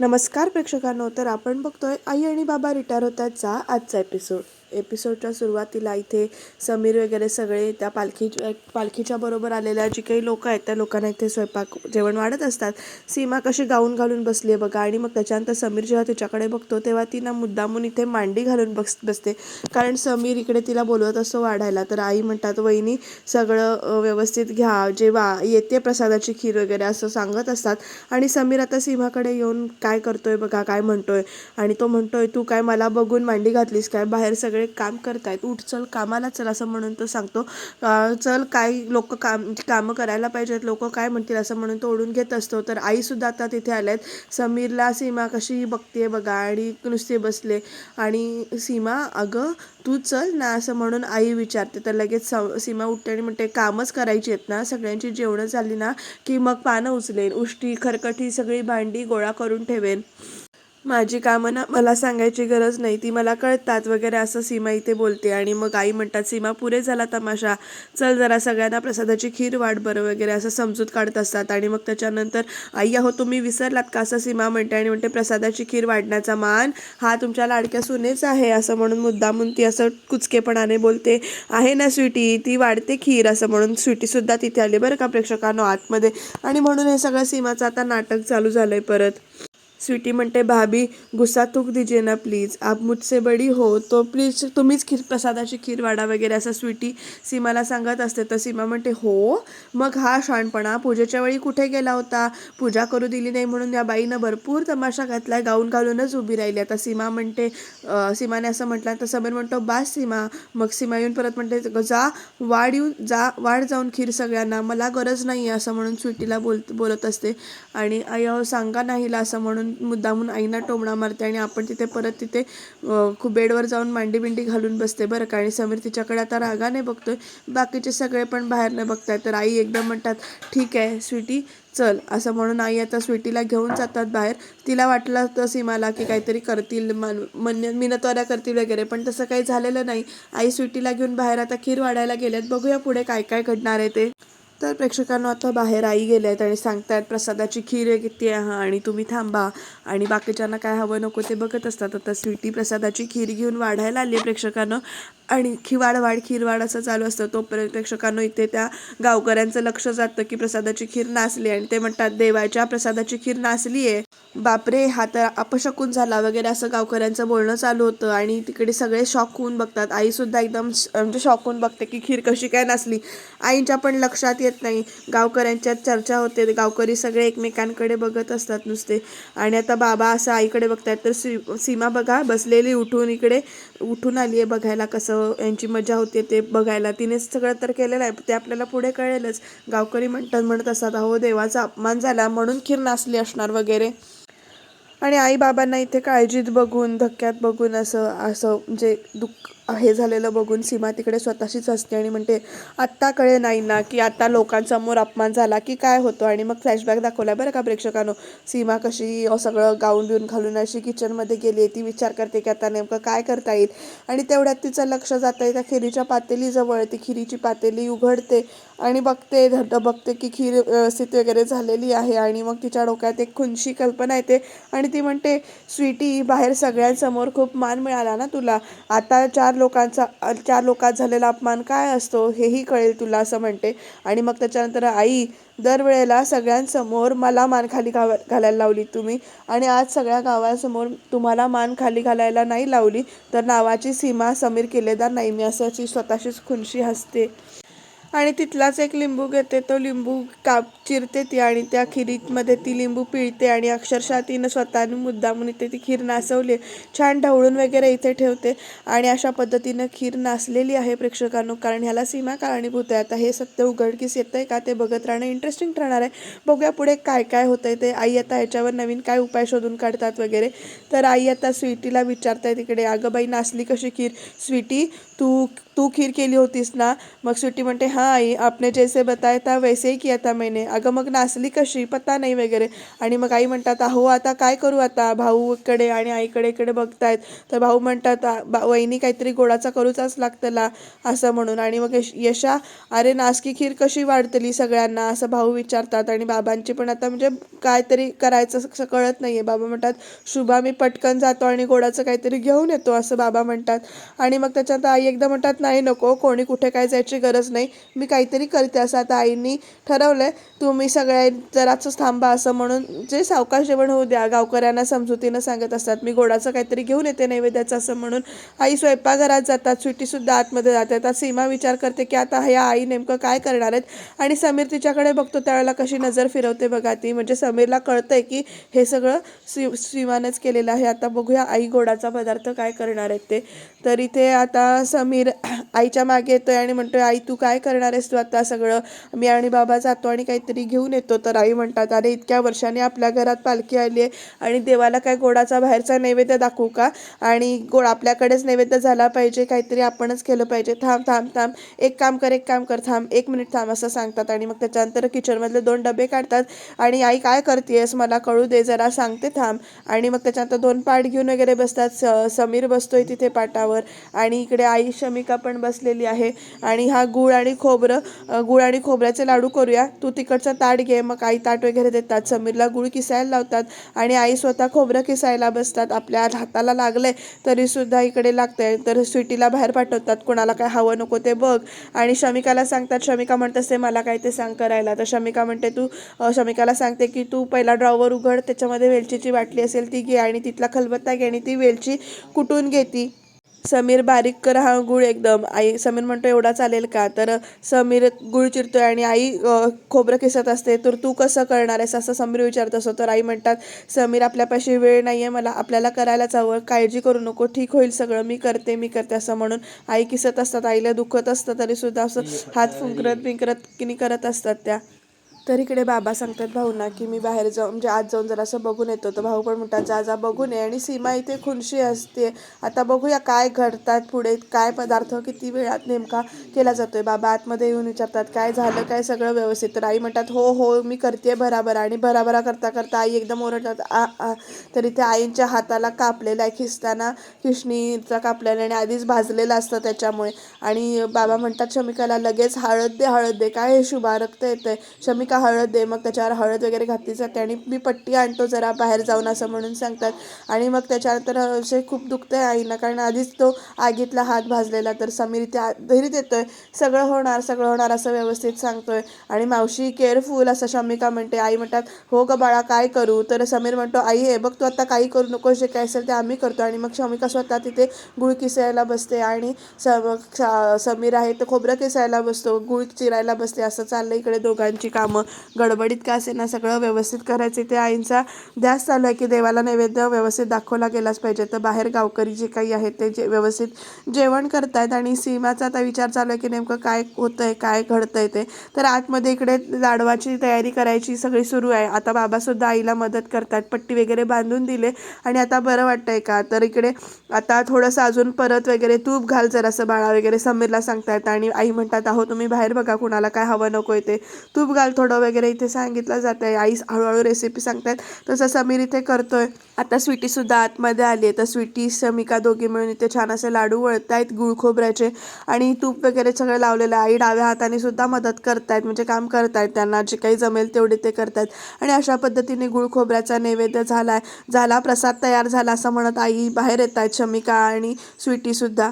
नमस्कार प्रेक्षकांनो. तर आपण बघतोय आई आणि बाबा रिटायर होतातचा आजचा एपिसोड एपिसोडच्या सुरुवातीला इथे समीर वगैरे सगळे त्या पालखी पालखीच्या बरोबर आलेल्या जी काही लोकं आहेत त्या लोकांना इथे स्वयंपाक जेवण वाढत असतात. सीमा कशी गाऊन घालून बसली आहे बघा. आणि मग त्याच्यानंतर समीर जेव्हा तिच्याकडे बघतो तेव्हा ती ना मुद्दामून इथे मांडी घालून बस बसते. कारण समीर इकडे तिला बोलवत असतो वाढायला. तर आई म्हणतात वहिनी सगळं व्यवस्थित घ्या. जेव्हा येते प्रसादाची खीर वगैरे असं सांगत असतात. आणि समीर आता सीमाकडे येऊन काय करतोय बघा काय म्हणतोय. आणि तो म्हणतोय तू काय मला बघून मांडी घातलीस काय? बाहेर सगळे काम करतायत. उठ चल कामाला चल असं म्हणून तो सांगतो. चल काय लोक काम कामं करायला पाहिजेत. लोक काय म्हणतील असं म्हणून तो ओढून घेत असतो. तर आईसुद्धा आता तिथे आल्यात. समीरला सीमा कशी बघते बघा. आणि नुसते बसले. आणि सीमा अगं तू चल ना असं म्हणून आई विचारते. तर लगेच स- सीमा उठते आणि म्हणते कामच करायची आहेत ना. सगळ्यांची जेवणं झाली ना की मग पानं उचलेन. उष्टी खरकटी सगळी भांडी गोळा करून ठेवेन. माझी कामं ना मला सांगायची गरज नाही. ती मला कळतात वगैरे असं सीमा इथे बोलते आणि मग आई म्हणतात सीमा पुरे झाला तमाशा. चल जरा सगळ्यांना प्रसादाची खीर वाढ बरं वगैरे असं समजूत काढत असतात. आणि मग त्याच्यानंतर आई अहो तुम्ही विसरलात का? असं सीमा म्हणते आणि म्हणते प्रसादाची खीर वाढण्याचा मान हा तुमच्या लाडक्या सुनेच आहे असं म्हणून मुद्दामून ती असं कुचकेपणाने बोलते. आहे ना स्वीटी ती वाढते खीर असं म्हणून स्वीटीसुद्धा तिथे आली बरं का प्रेक्षकांनो आतमध्ये. आणि म्हणून हे सगळं सीमाचं आता नाटक चालू झालं आहे परत. स्वीटी म्हणते भाभी गुस्सा थूक दीजिए ना प्लीज आप मुझसे बडी हो तो प्लीज तुम्हीच खीर प्रसादाची खीर वाढा वगैरे असं स्वीटी सीमाला सांगत असते. तर सीमा म्हणते हो मग हा शहाणपणा पूजेच्या वेळी कुठे गेला होता? पूजा करू दिली नाही म्हणून या बाईनं भरपूर तमाशा घातला गाऊन घालूनच उभी राहिली आता सीमा म्हणते सीमाने असं म्हटलं तर समीर म्हणतो बास सीमा. मग सीमा येऊन परत म्हणते जा वाढ येऊन जा वाढ जाऊन खीर सगळ्यांना मला गरज नाही आहे असं म्हणून स्वीटीला बोल बोलत असते. आणि आई सांगा नाहीला असं म्हणून मुद्दामून आईना टोमणा मारते आणि आपण तिथे परत तिथे कुबेडवर जाऊन मांडी बिंडी घालून बसते बरं का. आणि समीर तिच्याकडे आता रागाने बघतोय. बाकीचे सगळे पण बाहेरनं बघताय तर आई एकदम म्हणतात ठीक आहे स्वीटी चल. असं म्हणून आई आता स्वीटीला घेऊन जातात बाहेर. तिला वाटलं होतं सीमाला की काहीतरी करतील मन मन मिनतवाऱ्या करतील वगैरे पण तसं काही झालेलं नाही. आई स्वीटीला घेऊन बाहेर आता खीर वाढायला गेल्यात. बघूया पुढे काय काय घडणार आहे ते. तर प्रेक्षकांना आता बाहेर आई गेल्या आहेत आणि सांगतायत प्रसादाची खीर किती आहे हा आणि तुम्ही थांबा. आणि बाकीच्यांना काय हवं नको ते बघत असतात. आता स्वीटी प्रसादाची खीर घेऊन वाढायला आली आहे प्रेक्षकांना. आणि खिवाड वाढ खीरवाड असं चालू असतं. तो प्रेक्षकांनो इथे त्या गावकऱ्यांचं लक्ष जातं की प्रसादाची खीर नाचली आणि ते म्हणतात देवाच्या प्रसादाची खीर नाचली आहे बापरे हा तर अपशकून झाला वगैरे असं गावकऱ्यांचं बोलणं चालू होतं आणि तिकडे सगळे शॉक होऊन बघतात. आईसुद्धा एकदम श- म्हणजे शॉक होऊन बघते की खीर कशी काय नाचली आईच्या पण लक्षात येत नाही. गावकऱ्यांच्यात चर्चा होते. गावकरी सगळे एकमेकांकडे बघत असतात नुसते. आणि आता बाबा असं आईकडे बघतात तर सी सीमा बघा बसलेली उठून इकडे उठून आली आहे बघायला कसं यांची मजा होते ते बघायला. तिनेच सगळं तर केलेलं आहे. ते आपल्याला पुढे कळेलच. गावकरी म्हणतात म्हणत असतात अहो देवाचा अपमान झाला म्हणून खीर नाचली असणार वगैरे. आणि आईबाबांना इथे काळजीत बघून धक्क्यात बघून असं असं म्हणजे दुःख हे झालेलं बघून सीमा तिकडे स्वतःशीच असते आणि म्हणते आत्ता कळे नाही ना की आता लोकांसमोर अपमान झाला की काय होतो? आणि मग फ्लॅशबॅक दाखवला बरं का प्रेक्षकांनो. सीमा कशी सगळं गाऊन बिऊन घालून अशी किचनमध्ये गेली ती विचार करते की आता नेमकं काय करता येईल? आणि तेवढ्यात तिचं लक्ष जातं आहे त्या खिरीच्या पातेलीजवळ ती खिरीची पातेली उघडते आणि बघते धड बघते की खीर व्यवस्थित वगैरे झालेली आहे आणि मग तिच्या डोक्यात एक खुनशी कल्पना येते आणि ती म्हणते स्वीटी बाहेर सगळ्यांसमोर खूप मान मिळाला ना तुला? आता चार लोकांचा चार लोकात झालेला अपमान काय असतो हेही कळेल तुला असं म्हणते. आणि मग त्याच्यानंतर आई दरवेळेला सगळ्यांसमोर मला मान खाली घाव घालायला लावली तुम्ही. आणि आज सगळ्या गावासमोर तुम्हाला मान खाली घालायला नाही लावली तर नावाची सीमा समीर केलेदार नाही. मी असं अशी स्वतःशीच खुनशी हसते. आणि तिथलाच एक लिंबू घेते. तो लिंबू काप चिरते ती आणि त्या खिरीमध्ये ती लिंबू पिळते आणि अक्षरशः तिनं स्वतःने मुद्दामून इथे ती खीर नाचवली छान ढवळून वगैरे इथे ठेवते आणि अशा पद्धतीनं खीर नाचलेली आहे प्रेक्षकांनो. कारण ह्याला सीमा कारणीभूत आहे. आता हे सत्य उघडकीस येतंय का ते बघत राहणं इंटरेस्टिंग ठरणार आहे. बघूया पुढे काय काय होतंय ते. आई आता ह्याच्यावर नवीन काय उपाय शोधून काढतात वगैरे. तर आई आता स्वीटीला विचारताय तिकडे अगं बाई नाचली कशी खीर? स्वीटी तू तू खीर केली होतीस ना. मग स्वीटी म्हणते हाँ आई आपने जैसे बताया था वैसे ही किया था मैंने। अगं मग नाचली कशी? पत्ता नाही वगैरे. आणि मग आई म्हणतात अहो आता काय करू आता? भाऊकडे आणि आईकडे इकडे बघतायत. तर भाऊ म्हणतात बा वहिनी काहीतरी गोडाचा करूचाच लागतला असं म्हणून. आणि मग यश- यशा अरे नासकी खीर कशी वाढतली सगळ्यांना? असं भाऊ विचारतात. आणि बाबांची पण आता म्हणजे काहीतरी करायचं असं कळत आहे बाबा म्हणतात शुभा मी पटकन जातो आणि गोडाचं काहीतरी घेऊन येतो असं बाबा म्हणतात. आणि मग त्याच्यात आई एकदा म्हणतात नाही नको कोणी कुठे काय जायची गरज नाही. मी काहीतरी करते असं आता आईनी ठरवलंय. तुम्ही सगळ्या जराचं थांबा असं म्हणून जे सावकाश जेवण होऊ द्या गावकऱ्यांना समजुतीनं सांगत असतात. मी गोडाचं काहीतरी घेऊन येते नैवेद्याचं असं म्हणून. आई स्वयंपाकघरात जातात सुद्धा आतमध्ये जाते. आता सीमा विचार करते की आता ह्या आई नेमकं काय करणार आहेत? आणि समीर तिच्याकडे बघतो त्यावेळेला कशी नजर फिरवते बघा ती. म्हणजे समीरला कळतंय की हे सगळं सी सीमानेच केलेलं आहे. आता बघूया आई गोडाचा पदार्थ काय करणार आहेत ते. तर इथे आता समीर आईच्या मागे येतोय आणि म्हणतोय आई तू काय करणार आहेस? तू आता सगळं मी आणि बाबा जातो आणि काहीतरी घेऊन येतो. तर आई म्हणतात अरे इतक्या वर्षांनी आपल्या घरात पालखी आली आहे आणि देवाला काय गोडाचा बाहेरचा नैवेद्य दाखवू का? आणि गोड आपल्याकडेच नैवेद्य झाला पाहिजे काहीतरी आपणच केलं पाहिजे. थांब थांब थांब. एक काम कर एक काम कर. थांब एक मिनिट थांब असं सांगतात. आणि मग त्याच्यानंतर किचनमधले दोन डबे काढतात. आणि आई काय करतेस मला कळू दे जरा सांगते थांब. आणि मग त्याच्यानंतर दोन पाठ घेऊन वगैरे बसतात. स समीर बसतोय तिथे पाटावर. आणि इकडे आई शमिका पण बसलेली आहे. आणि हा गुळ आणि खोबरं गुळ आणि खोबऱ्याचे लाडू करूया. तू तिकडचं ताट घे मग आई ताट वगैरे देतात. समीरला गुळ किसायला लावतात आणि आई स्वतः खोबरं किसायला बसतात. आपल्या हाताला लागलंय तरी सुद्धा इकडे लागतंय. तर स्वीटीला बाहेर पाठवतात. कोणाला काय हवं नको ते बघ. आणि शमिकाला सांगतात शमिका म्हणत असते मला काय ते सांग करायला. तर शमिका म्हणते तू शमिकाला सांगते की तू पहिला ड्रॉवर उघड. त्याच्यामध्ये वेलचीची बाटली असेल ती घे आणि तिथला खलबत्ता घे आणि ती वेलची कुटून घेती? समीर बारीक कर हा गुळ एकदम. आई समीर म्हणतो एवढा चालेल का? तर समीर गुळ चिरतोय आणि आई खोबरं किसत असते. तर तू कसं करणार आहेस? असं समीर विचारत असतो. तर आई म्हणतात समीर आपल्यापाशी वेळ नाही आहे मला आपल्याला करायलाच हवं. काळजी करू नको. ठीक होईल सगळं. मी करते मी करते असं म्हणून आई किसत असतात. आईला दुखत असतं तरी सुद्धा असं हात फुंकरत पिंकरत किनी करत असतात त्या. तर इकडे बाबा सांगतात भाऊना की मी बाहेर जाऊन म्हणजे आज जाऊन जरासं बघून येतो. तर भाऊ पण म्हणतात जा जा बघून ये. आणि सीमा इथे खुनशी असते. आता बघूया काय घडतात पुढे काय पदार्थ किती वेळात नेमका केला जातोय. बाबा आतमध्ये येऊन विचारतात काय झालं? काय सगळं व्यवस्थित? तर आई म्हणतात हो हो मी करते भराभर आणि भराभरा करता करता आई एकदम ओरडतात आ आ. तर इथे आईंच्या हाताला कापलेला आहे खिसताना खिशणीचा कापलेला आणि आधीच भाजलेलं असतं त्याच्यामुळे. आणि बाबा म्हणतात शमिकाला लगेच हळद दे हळद दे. काय हे शुभारक्त रक्त शमिका शमिका हळद दे मग त्याच्यावर हळद वगैरे घातली जाते आणि मी पट्टी आणतो जरा बाहेर जाऊन असं म्हणून सांगतात. आणि मग त्याच्यानंतर असे खूप दुखतं आहे आईना कारण आधीच तो आगीतला हात भाजलेला तर समीर इथे धरीत येतो आहे सगळं होणार सगळं होणार असं व्यवस्थित सांगतो आहे आणि मावशी केअरफुल असं शमिका म्हणते आई म्हणतात हो ग बाळा काय करू? तर समीर म्हणतो आई हे बघ तू आता काही करू नको जे काय असेल ते आम्ही करतो. आणि मग शमिका स्वतः तिथे गुळ किसायला बसते आणि स- समीर आहे तर खोबरं किसायला बसतो गुळ चिरायला बसते असं चाललं इकडे दोघांची कामं. गडबडीत का असे ना सगळं व्यवस्थित करायचं ते आईंचा ध्यास चालू आहे की देवाला नैवेद्य व्यवस्थित दाखवला गेलाच पाहिजे. तर बाहेर गावकरी जे काही आहेत ते जे व्यवस्थित जेवण करतायत आणि सीमाचा आता विचार चालू आहे की नेमकं काय होतं आहे काय घडतं आहे ते. तर आतमध्ये इकडे लाडवाची तयारी करायची सगळी सुरू आहे. आता बाबासुद्धा आईला मदत करतात पट्टी वगैरे बांधून दिले आणि आता बरं वाटतंय का? तर इकडे आता थोडंसं अजून परत वगैरे तूप घाल जरासं बाळा वगैरे समीरला सांगतायत आणि आई म्हणतात अहो तुम्ही बाहेर बघा कुणाला काय हवं नको आहे ते. तूप घाल थोडं वगैरे इथे सांगितलं जात आहे आई हळूहळू रेसिपी सांगतात तसं समीर इथे करतोय. आता स्वीटीसुद्धा आतमध्ये आली आहे. तर स्वीटी समिका दोघी मिळून इथे छान असे लाडू वळत आहेत गुळखोबऱ्याचे आणि तूप वगैरे सगळं लावलेलं आहे. आई डाव्या हाताने सुद्धा मदत करतायत म्हणजे काम करतायत त्यांना. जे काही जमेल तेवढे ते करतायत. आणि अशा पद्धतीने गुळखोबऱ्याचा नैवेद्य झाला आहे झाला प्रसाद तयार झाला असं म्हणत आई बाहेर येत आहेत शमिका आणि स्वीटीसुद्धा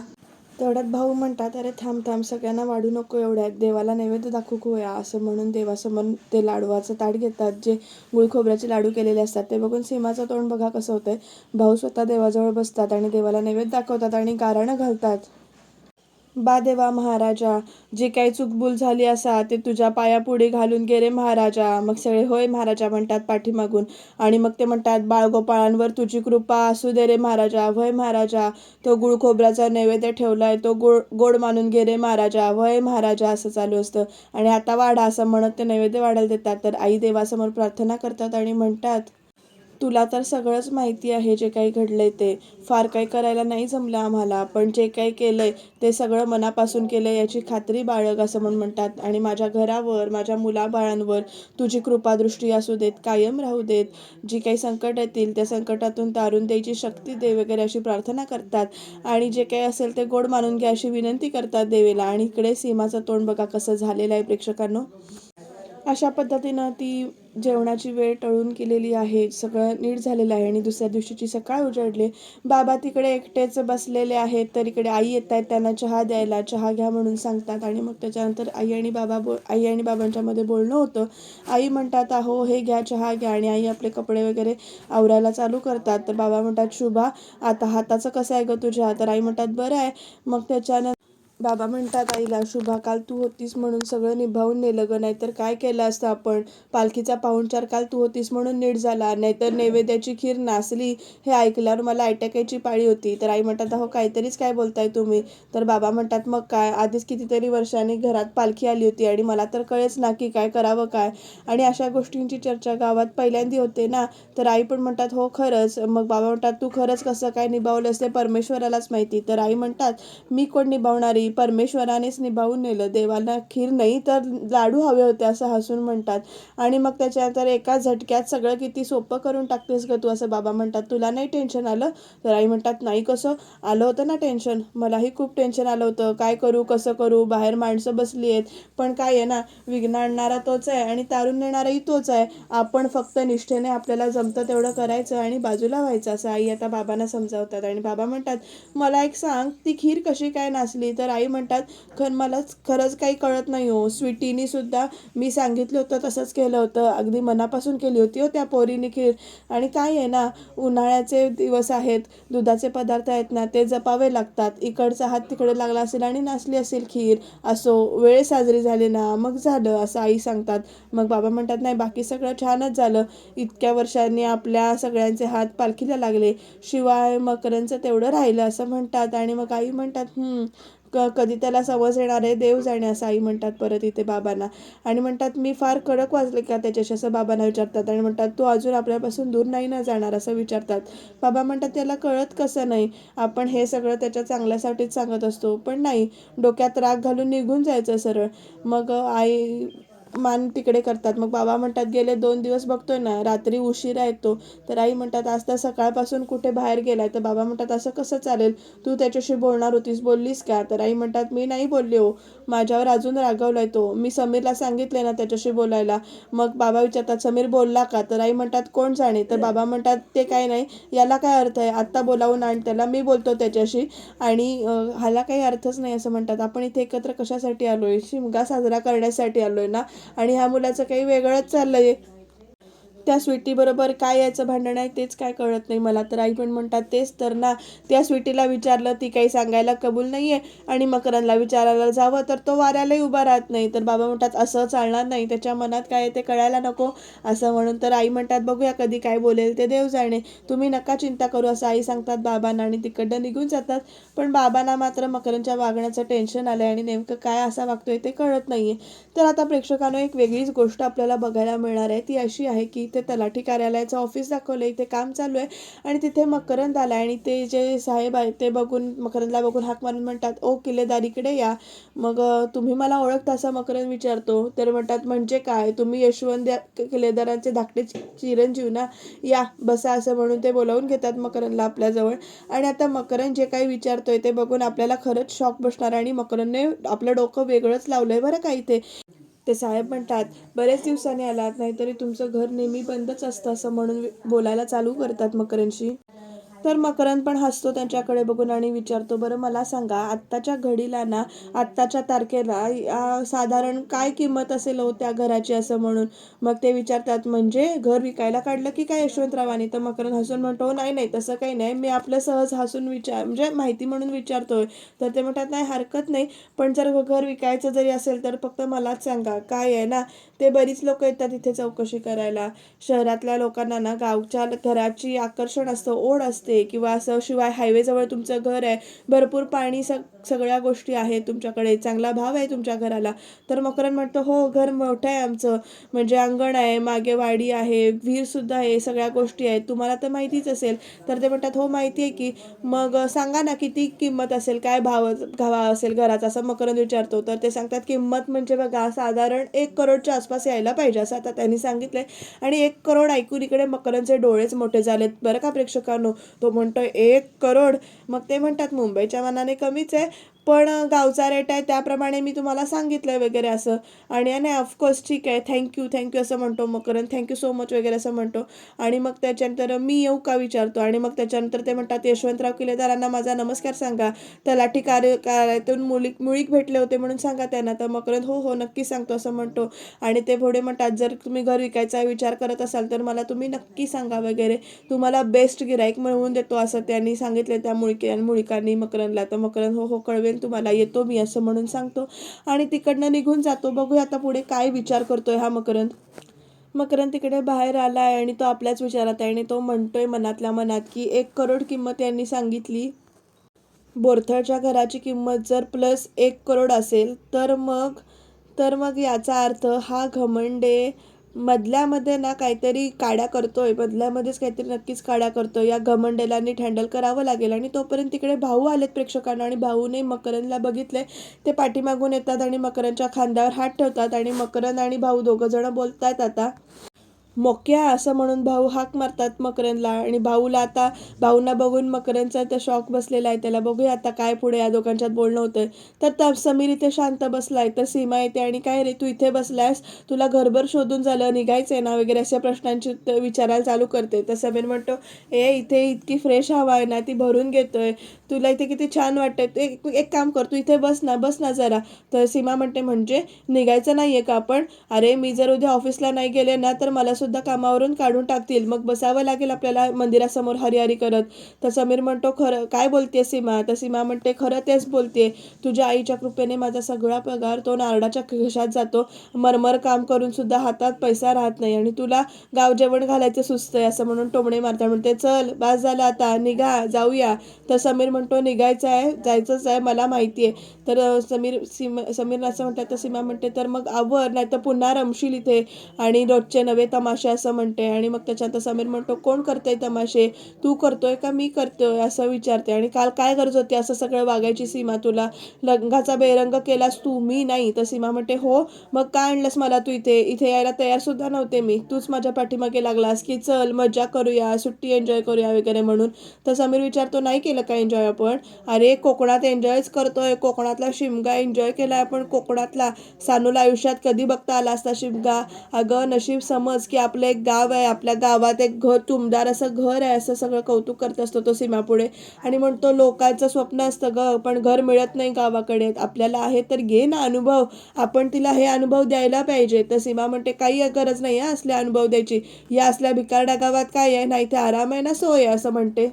तेवढ्यात भाऊ म्हणतात अरे थांब थांब सगळ्यांना वाढू नको एवढ्यात. देवाला नैवेद्य दाखवू होया असं म्हणून देवासमोर ते लाडवाचं ताट घेतात. जे गुळ खोबऱ्याचे लाडू केलेले असतात ते बघून सीमाचं तोंड बघा कसं होतंय. भाऊ स्वतः देवाजवळ बसतात आणि देवाला नैवेद्य दाखवतात आणि गाराणं घालतात. बा देवा महाराजा जे काही चूकभूल झाली असा ते तुझ्या पायापुढे घालून गेले महाराजा. मग सगळे होय महाराजा म्हणतात पाठीमागून. आणि मग ते म्हणतात बाळगोपाळांवर तुझी कृपा असू दे रे महाराजा. वय महाराजा तो गुळ खोबऱ्याचा नैवेद्य ठेवलाय तो गोड गोड मानून घे रे महाराजा. वय महाराजा असं चालू असतं. आणि आता वाढा असं म्हणत ते नैवेद्य वाढायला देतात. तर आई देवासमोर प्रार्थना करतात आणि म्हणतात तुला तर सगळंच माहिती आहे जे काही घडलंय ते. फार काही करायला नाही जमलं आम्हाला पण जे काही केलंय ते सगळं मनापासून केलंय याची खात्री बाळग असं म्हणून म्हणतात. आणि माझ्या घरावर माझ्या मुलाबाळांवर तुझी कृपादृष्टी असू देत कायम राहू देत. जी काही संकट येतील त्या संकटातून तारून द्यायची शक्ती दे वगैरे अशी प्रार्थना करतात. आणि जे काही असेल ते गोड मानून घ्या अशी विनंती करतात देवीला. आणि इकडे सीमाचं तोंड बघा कसं झालेलं आहे प्रेक्षकांनो. अशा पद्धतीनं ती जेवणाची वेळ टळून केलेली आहे. सगळं नीट झालेलं आहे आणि दुसऱ्या दिवशीची सकाळ उजाडली बाबा तिकडे एकटेच बसलेले आहेत तर इकडे आई येत आहेत त्यांना चहा द्यायला चहा घ्या म्हणून सांगतात आणि मग त्याच्यानंतर आई आणि बाबा बो आई आणि बाबांच्यामध्ये बोलणं होतं. आई म्हणतात अहो हे घ्या चहा घ्या. आणि आई आपले कपडे वगैरे आवरायला चालू करतात. तर बाबा म्हणतात शुभा आता हाताचं कसं आहे गं तुझ्या? तर आई म्हणतात बरं आहे. मग त्याच्यानंतर बाबा म्हणतात आईला शुभा काल तू होतीस म्हणून सगळं निभावून नेलं गं नाहीतर काय केलं असतं आपण? पालखीचा पाहुणचार काल तू होतीस म्हणून नीट झाला नाहीतर नैवेद्याची खीर नासली हे ऐकल्यावर मला अटॅकायची पाळी होती. तर आई म्हणतात अहो काहीतरीच काय बोलताय तुम्ही? तर बाबा म्हणतात मग काय? आधीच कितीतरी वर्षांनी घरात पालखी आली होती आणि मला तर कळेच ना की काय करावं काय. आणि अशा गोष्टींची चर्चा गावात पहिल्यांदी होते ना तर आई पण म्हणतात हो खरंच. मग बाबा म्हणतात तू खरंच कसं काय निभावलंस ते परमेश्वरालाच माहिती. तर आई म्हणतात मी कोण निभावणारी? परमेश्वरानेच निभावून नेलं. देवाला खीर नाही तर लाडू हवे होते असं हसून म्हणतात. आणि मग त्याच्यानंतर एका झटक्यात सगळं किती सोपं करून टाकतेस ग तू असं बाबा म्हणतात. तुला नाही टेन्शन आलं? तर आई म्हणतात नाही कसं? आलं होतं ना टेन्शन मलाही खूप टेन्शन आलं होतं. काय करू कसं करू? बाहेर माणसं बसली आहेत. पण काय आहे ना विघ्न आणणारा तोच आहे आणि तारून नेणाराही तोच आहे. आपण फक्त निष्ठेने आपल्याला जमतं तेवढं करायचं आणि बाजूला व्हायचं. असं आई आता बाबांना समजावतात. आणि बाबा म्हणतात मला एक सांग ती खीर कशी काय नाचली तर आई म्हणतात खर मलाच खरंच काही कळत नाही हो. स्वीटीनी सुद्धा मी सांगितलं होतं तसंच केलं होतं. अगदी मनापासून केली होती हो त्या पोरीने खीर. आणि काय आहे ना उन्हाळ्याचे दिवस आहेत दुधाचे पदार्थ आहेत ना ते जपावे लागतात. इकडचा हात तिकडे लागला असेल आणि नाचली असेल खीर. असो वेळ साजरी झाली ना मग झालं असं आई सांगतात. मग बाबा म्हणतात नाही बाकी सगळं छानच झालं. इतक्या वर्षांनी आपल्या सगळ्यांचे हात पालखीला लागले. शिवाय मकरांचं तेवढं राहिलं असं म्हणतात. आणि मग आई म्हणतात क कधी त्याला समज येणार आहे देव जाणे असं आई म्हणतात परत इथे बाबांना. आणि म्हणतात मी फार कडक वाजले का त्याच्याशी? असं बाबांना विचारतात. आणि म्हणतात तू अजून आपल्यापासून दूर नाही ना जाणार? असं विचारतात. बाबा म्हणतात त्याला कळत कसं नाही? आपण हे सगळं त्याच्या चांगल्यासाठीच सांगत असतो. पण नाही डोक्यात राग घालून निघून जायचं सरळ. मग आई मान तिकडे करतात. मग बाबा म्हणतात गेले दोन दिवस बघतोय ना रात्री उशिरा येतो. तर आई म्हणतात आज तर सकाळपासून कुठे बाहेर गेलाय. तर बाबा म्हणतात असं कसं चालेल? तू त्याच्याशी बोलणार होतीस बोललीस का? तर आई म्हणतात मी नाही बोलली हो. माझ्यावर अजून रागवलाय तो. मी समीरला सांगितले ना त्याच्याशी बोलायला. मग बाबा विचारतात समीर बोलला का? तर आई म्हणतात कोण जाणे? तर बाबा म्हणतात ते काय नाही. याला काय अर्थ आहे? आत्ता बोलावून आण त्याला. मी बोलतो त्याच्याशी. आणि ह्याला काही अर्थच नाही असं म्हणतात. आपण इथे एकत्र कशासाठी आलोय? शिमगा साजरा करण्यासाठी आलोय ना? आणि ह्या मुलाचं काही वेगळंच चाललंय. त्या स्वीटीबरोबर काय याचं भांडण आहे तेच काय कळत नाही. मला तर आई पण म्हणतात तेच तर ना त्या स्वीटीला विचारलं ती काही सांगायला कबूल नाही आहे आणि मकरांना विचारायला जावं तर तो वाऱ्यालाही उभा राहत नाही. तर बाबा म्हणतात असं चालणार नाही त्याच्या मनात काय आहे ते कळायला नको. असं म्हणून तर आई म्हणतात बघूया कधी काय बोलेल ते देव जाणे. तुम्ही नका चिंता करू असं आई सांगतात बाबांना आणि तिकडनं निघून जातात. पण बाबांना मात्र मकरांच्या वागण्याचं टेन्शन आलं आहे आणि नेमकं काय असा वागतोय ते कळत नाही आहे तर आता प्रेक्षकांना एक वेगळीच गोष्ट आपल्याला बघायला मिळणार आहे. ती अशी आहे की इथे तलाठी कार्यालयाचं ऑफिस दाखवलं इथे काम चालू आहे. आणि तिथे मकरंद आला आणि ते जे साहेब आहे ते बघून मकरंदला बघून हाक मारून म्हणतात ओ किल्लेदारीकडे या. मग तुम्ही मला ओळखता असा मकरंद विचारतो. तर म्हणतात म्हणजे काय? तुम्ही यशवंत या- किल्लेदारांचे धाकटे चिरंजीव ना? या बसा असं म्हणून ते बोलावून घेतात मकरंदला आपल्याजवळ. आणि आता मकरंद जे काही विचारतोय ते बघून आपल्याला खरंच शॉक बसणार आणि मकरंदने आपलं डोकं वेगळंच लावलंय बरं का इथे. ते साहेब म्हणतात बरेच दिवसांनी आलात नाहीतरी तुमचं घर नेहमी बंदच असतं असं म्हणून बोलायला चालू करतात मकरांशी तर मकरंद पण हसतो त्यांच्याकडे बघून आणि विचारतो बरं मला सांगा आत्ताच्या घडीला ना आत्ताच्या तारखेला साधारण काय किंमत असेल हो त्या घराची असं म्हणून? मग ते विचारतात म्हणजे घर विकायला काढलं की काय यशवंतरावांनी? तर मकरंद हसून म्हणतो हो, नाही नाही तसं काही नाही मी आपलं सहज हसून विचार म्हणजे माहिती म्हणून विचारतोय. तर ते म्हणतात नाही हरकत नाही पण जर घर विकायचं जरी असेल तर फक्त मलाच सांगा काय आहे ना? ते बरीच लोक येतात इथे चौकशी करायला. शहरातल्या लोकांना ना गावच्या घराची आकर्षण असतं ओढ असते किंवा असं शिवाय हायवेजवळ तुमचं घर आहे भरपूर पाणी स सगळ्या गोष्टी आहेत तुमच्याकडे चांगला भाव आहे तुमच्या घराला. तर मकरन म्हणतो हो घर मोठं आहे आमचं. म्हणजे अंगण आहे मागे वाडी आहे विहीरसुद्धा आहे सगळ्या गोष्टी आहेत. तुम्हाला तर माहितीच असेल. तर ते म्हणतात हो माहिती आहे की. मग सांगा ना किती किंमत असेल काय भाव घावा असेल घराचा असं मकरंद विचारतो. तर ते सांगतात किंमत म्हणजे बघा साधारण एक करोडच्या आसपास यायला पाहिजे असं आता त्यांनी सांगितलं आणि एक करोड ऐकून इकडे मकरंदचे डोळेच मोठे झालेत. बरं का प्रेक्षकांनो? तो म्हणतो एक करोड? मग ते म्हणतात मुंबईच्या मनाने कमीच आहे. पण गावचा रेट आहे त्याप्रमाणे मी तुम्हाला सांगितलंय वगैरे असं. आणि नाही ऑफकोर्स ठीक आहे. थँक्यू थँक्यू असं म्हणतो मकरंद थँक्यू सो मच वगैरे असं म्हणतो. आणि मग त्याच्यानंतर मी येऊ का विचारतो? आणि मग त्याच्यानंतर ते म्हणतात यशवंतराव किल्लेदारांना माझा नमस्कार सांगा. तलाठी कार्य कार्यातून मुळीक मुळीक भेटले होते म्हणून सांगा त्यांना. तर मकरंद हो हो नक्की सांगतो असं म्हणतो. आणि ते पुढे म्हणतात जर तुम्ही घर विकायचा विचार करत असाल तर मला तुम्ही नक्की सांगा वगैरे. तुम्हाला बेस्ट गिराईक मिळवून देतो असं त्यांनी सांगितलं त्या मुळके मुळिकांनी मकरंदला तर मकरंद हो हो कळवेल. तुम्हाला येतो मी असं म्हणून सांगतो. आणि तिकडनं निघून जातो. बघूया आता पुढे काय विचार करतोय हा मकरंद. मकरंद तिकडे बाहेर आलाय आणि तो आपल्याच विचारात आहे आणि तो म्हणतोय मनातल्या मनात की एक करोड किंमत यांनी सांगितली. बोरथळच्या घराची किंमत जर प्लस एक करोड असेल तर मग तर मग याचा अर्थ हा घमंडे मधल्यामध्ये ना काहीतरी काड्या करतोय मधल्यामध्येच काहीतरी नक्कीच काड्या करतोय. या घमंडेला नीट हँडल करावं लागेल आणि तोपर्यंत तिकडे भाऊ आलेत प्रेक्षकांना आणि भाऊने मकरनला बघितले ते पाठीमागून येतात आणि मकरनच्या खांद्यावर हात ठेवतात आणि मकरंद आणि भाऊ दोघं जण आहेत आता. मोक्या असं म्हणून भाऊ हाक मारतात मकरंदला आणि भाऊला आता भाऊंना बघून मकरंदचा तर शॉक बसलेला आहे. त्याला बघूया आता काय पुढे या दोघांच्यात बोलणं होतंय. तर त्या समीर इथे शांत बसलाय. तर सीमा येते आणि काय रे तू इथे बसलायस? तुला घरभर शोधून झालं निघायचंय ना? वगैरे अशा प्रश्नांची विचारायला चालू करते. तर समीर म्हणतो ए इथे इतकी फ्रेश हवा आहे ना ती भरून घेतोय. तुला इथे किती छान वाटतंय. तू एक एक काम कर तू इथे बस ना बस ना जरा. तर सीमा म्हणते म्हणजे? निघायचं नाही आहे का आपण? अरे मी जर उद्या ऑफिसला नाही गेले ना तर मला सुद्धा कामावरून काढून टाकतील. मग बसावं लागेल आपल्याला मंदिरासमोर हरिहरी करत. तर समीर म्हणतो खरं काय बोलते सीमा? तर सीमा म्हणते खरं तेच बोलते तुझ्या आईच्या कृपेने माझा सगळा पगार तो नारडाच्या खिशात जातो. मरमर काम करून सुद्धा हातात पैसा राहत नाही आणि तुला गाव जेवण घालायचं सुचतंय असं म्हणून टोमणे मारता म्हणते चल बास झालं आता निघा जाऊया. तर समीर म्हणतो निघायचं आहे जायचंच आहे मला माहिती आहे तर समीर सीमा समीर असं म्हणतात तर सीमा म्हणते तर मग आवर नाही तर पुन्हा रमशील इथे आणि रोजचे नवे तमाशे असं म्हणते आणि मग त्याच्यात समीर म्हणतो कोण करतंय तमाशे? तू करतोय का मी करतोय? असं विचारते. आणि काल काय गरज होती असं सगळं वागायची सीमा तुला? रंगाचा बेरंग केलास तू? मी नाही. तर सीमा म्हणते हो मग काय आणलंस मला तू इथे? इथे यायला तयार सुद्धा नव्हते मी. तूच माझ्या पाठीमागे लागलास की चल मजा करूया सुट्टी एन्जॉय करूया वगैरे म्हणून. तर समीर विचारतो नाही केलं का एन्जॉय आपण? अरे कोकणात एन्जॉयच करतोय. कोकणातला शिमगा एन्जॉय केलाय आपण कोकणातला. सानूला आयुष्यात कधी बघता आला असता शिमगा? अगं नशीब समज की आपलं एक गाव आहे आपल्या गावात एक घर तुमदार असं घर आहे असं सगळं कौतुक करत असतो तो सीमापुढे. आणि म्हणतो लोकांचं स्वप्न असतं ग पण घर मिळत नाही गावाकडे. आपल्याला आहे तर घे ना अनुभव. आपण तिला हे अनुभव द्यायला पाहिजे. तर सीमा म्हणते काही गरज नाही आहे अनुभव द्यायची. या असल्या भिकारड्या गावात काय आहे? नाही ते आराम आहे ना सोय आहे असं म्हणते.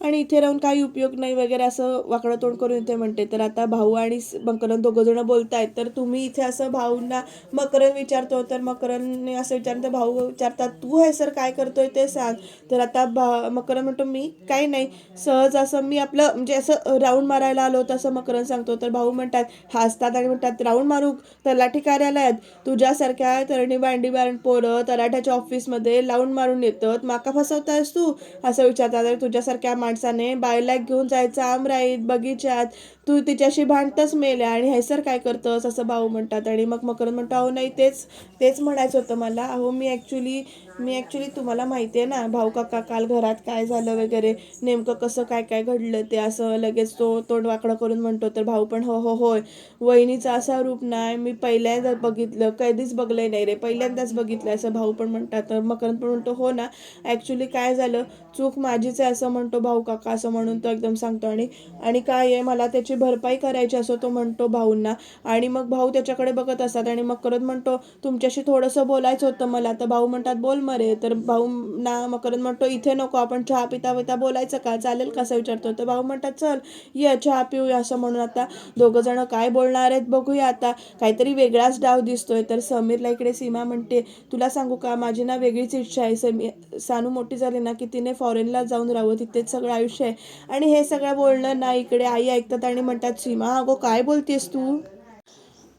आणि इथे राहून काही उपयोग नाही वगैरे असं वाकडं तोंड करून इथे म्हणते. तर आता भाऊ आणि स- दोघंजणं दोघं जण बोलतायत. तर तुम्ही इथे असं भाऊंना मकरंद विचारतो तर मकरंदने असं विचारलं तर भाऊ विचारतात तू हे सर काय करतोय ते सांग. तर आता भा मकरंद म्हणतो मी काही नाही. सहज असं मी आपलं म्हणजे असं राऊंड मारायला आलो होतं असं मकरंद सांगतो. तर भाऊ म्हणतात हसतात आणि म्हणतात राऊंड मारू तलाठी कार्यालयात. तुझ्यासारख्या तरणी बांडी बांड पोरं तलाठ्याच्या ऑफिसमध्ये लावून मारून येतात. माका फसवतायस तू? असं विचारतात. तुझ्यासारख्या माणसाने बायला घेऊन जायचं आमराईत बगीच्यात. तू तिच्याशी भांडतच मेल्या आणि हैसर काय करतंस असं भाऊ म्हणतात. आणि मग मकरंद म्हणतो अहो नाही तेच तेच म्हणायचं होतं मला. अहो मी ॲक्च्युली मी ॲक्च्युली तुम्हाला माहिती आहे ना भाऊ काका काल घरात काय झालं वगैरे नेमकं कसं काय काय घडलं ते असं लगेच तो तोंड वाकडं करून म्हणतो तर भाऊ पण हो हो होय. वहिनीचा असा रूप नाही. मी पहिल्यांदा बघितलं कधीच बघलंय नाही रे. पहिल्यांदाच बघितलं असं भाऊ पण म्हणतात. तर मकरंद पण म्हणतो हो ना ॲक्च्युली काय झालं? चूक माझीच आहे असं म्हणतो भाऊ काका असं म्हणून तो एकदम सांगतो. आणि आणि काय आहे? मला त्याची भरपाई करायची असं तो म्हणतो भाऊंना. आणि मग भाऊ त्याच्याकडे बघत असतात आणि मग करत म्हणतो तुमच्याशी थोडंसं बोलायचं होतं मला. तर भाऊ म्हणतात बोल मरे. तर भाऊ ना मकरंद म्हणतो इथे नको आपण चहा पिता पिता बोलायचं का? चालेल कसं विचारतो. तर भाऊ म्हणतात चल ये चहा पिऊया असं म्हणून आता दोघं जण काय बोलणार आहेत बघूया आता. काहीतरी वेगळाच डाव दिसतोय. तर समीरला इकडे सीमा म्हणते तुला सांगू का? माझी ना वेगळीच इच्छा आहे. समी सानू मोठी झाली ना की तिने फॉरेनला जाऊन राहावं. तिथेच सगळं आयुष्य आहे. आणि हे सगळं बोलणं ना इकडे आई ऐकतात आणि आणि म्हणतात सीमा अगो काय बोलतेस तू?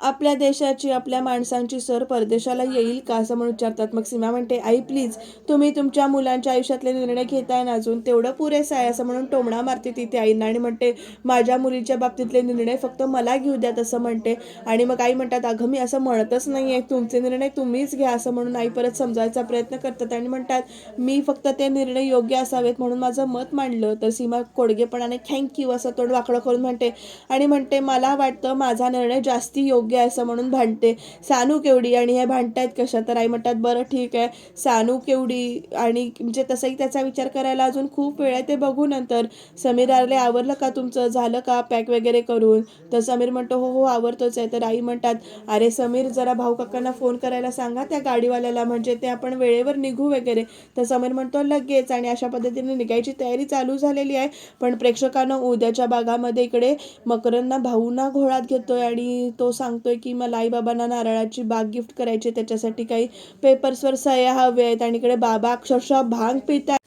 आपल्या देशाची आपल्या माणसांची सर परदेशाला येईल का असं म्हणून विचारतात. मग सीमा म्हणते आई प्लीज तुम्ही तुमच्या मुलांच्या आयुष्यातले निर्णय घेताय ना अजून? तेवढं पुरेसं आहे असं म्हणून टोमणा मारते तिथे आईंना आणि म्हणते माझ्या मुलीच्या बाबतीतले निर्णय फक्त मला घेऊ द्यात असं म्हणते. आणि मग आई म्हणतात अगं मी असं म्हणतच नाही आहे तुमचे निर्णय तुम्हीच घ्या असं म्हणून आई परत समजायचा प्रयत्न करतात आणि म्हणतात मी फक्त ते निर्णय योग्य असावेत म्हणून माझं मत मांडलं. तर सीमा कोडगेपणाने थँक्यू असं तोंड वाकडं करून म्हणते. आणि म्हणते मला वाटतं माझा निर्णय जास्ती योग्य आहे असं म्हणून भांडते. सानू केवढी? आणि हे भांडतायत कशा? तर आई म्हणतात बरं ठीक आहे. सानू केवढी? आणि म्हणजे तसंही त्याचा विचार करायला अजून खूप वेळ आहे ते बघू नंतर. समीर आले आवरलं का तुमचं? झालं का पॅक वगैरे करून? तर समीर म्हणतो हो हो आवरतोच आहे. तर आई म्हणतात अरे समीर जरा भाऊ काकांना फोन करायला सांगा त्या गाडीवाल्याला म्हणजे ते आपण वेळेवर निघू वगैरे. तर समीर म्हणतो लगेच. आणि अशा पद्धतीने निघायची तयारी चालू झालेली आहे. पण प्रेक्षकांना उद्याच्या भागामध्ये इकडे मकरंदना भाऊना घोळात घेतोय आणि तो सांगतोय की मला आईबाबांना नारळाची बाग गिफ्ट करायची आहे, त्याच्यासाठी काही पेपर्सवर सह्या हव्या आहेत आणि इकडे बाबा अक्षरशः भांग पिताय.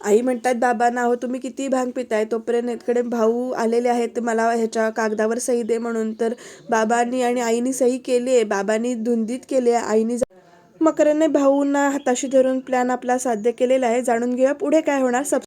आई म्हणतात बाबांना अहो तुम्ही किती भांग पिताय? तोपर्यंत इकडे भाऊ आलेले आहेत मला ह्याच्या कागदावर सही दे म्हणून. तर बाबांनी आणि आईनी सही केली आहे. बाबांनी धुंदीत केली आहे. आईनी मकरने भाऊंना हाताशी धरून प्लॅन आपला साध्य केलेला आहे. जाणून घेऊया पुढे काय होणार. सब